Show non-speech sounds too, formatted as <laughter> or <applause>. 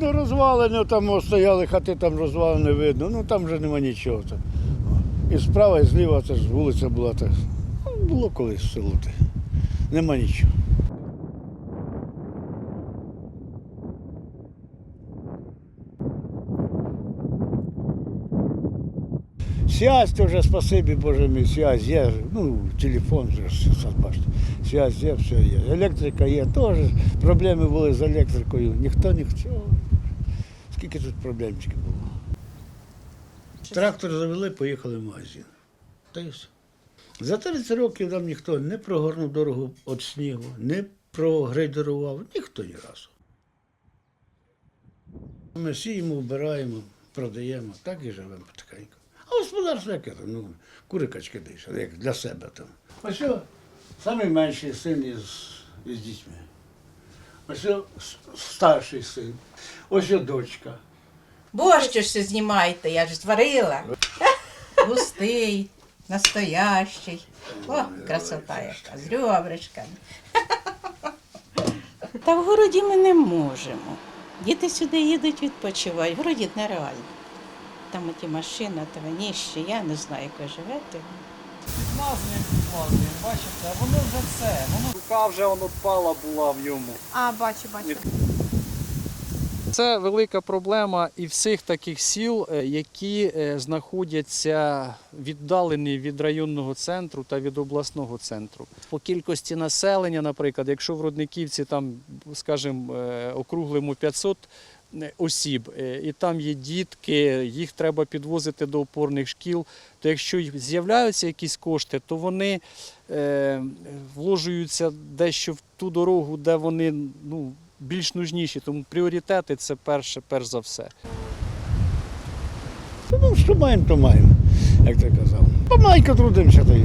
видно розвалено, там стояли хати, там розвалено видно, ну там вже нема нічого. Там. І справа, і зліва це ж вулиця була так. Ну, було колись село. Нема нічого. Связь тоже, спасибі, Боже мій, связь є. Ну, телефон же, бачите. Связь є, все є. Електрика є, теж проблеми були з електрикою. Ніхто нічого. Скільки тут проблемчиків було. Трактор завели, поїхали в магазин. Та й все. За 30 років нам ніхто не прогорнув дорогу від снігу, не прогрейдерував, ніхто ні разу. Ми сіємо, вбираємо, продаємо, так і живемо потихеньку. Господарство яке там, ну, кури качки десь, як для себе там. Ось що, найменший син із, із дітьми. Ось що старший син, ось що дочка. Борщ ж все знімайте, я ж зварила. <laughs> Густий, настоящий. О, красота яка, з ребрышками. Та в городі ми не можемо. Діти сюди їдуть відпочивають. В городі нереально. Там ті машини, та виніще, я не знаю, як ви живете. Підмазуємо, підмазуємо, бачите, а воно вже все. Воно рука вже воно впала була в ньому. А, бачу, бачу. Це велика проблема і всіх таких сіл, е, які е, знаходяться віддалені від районного центру та від обласного центру. По кількості населення, наприклад, якщо в Родниківці там, скажімо, е, округлимо 500 осіб, е, і там є дітки, їх треба підвозити до опорних шкіл, то якщо з'являються якісь кошти, то вони е, вложуються дещо в ту дорогу, де вони ну, більш нужніші. Тому пріоритети це перше, перш за все. Ну, що маємо, то маємо, як ти казав. Помаленьку трудимося, то і.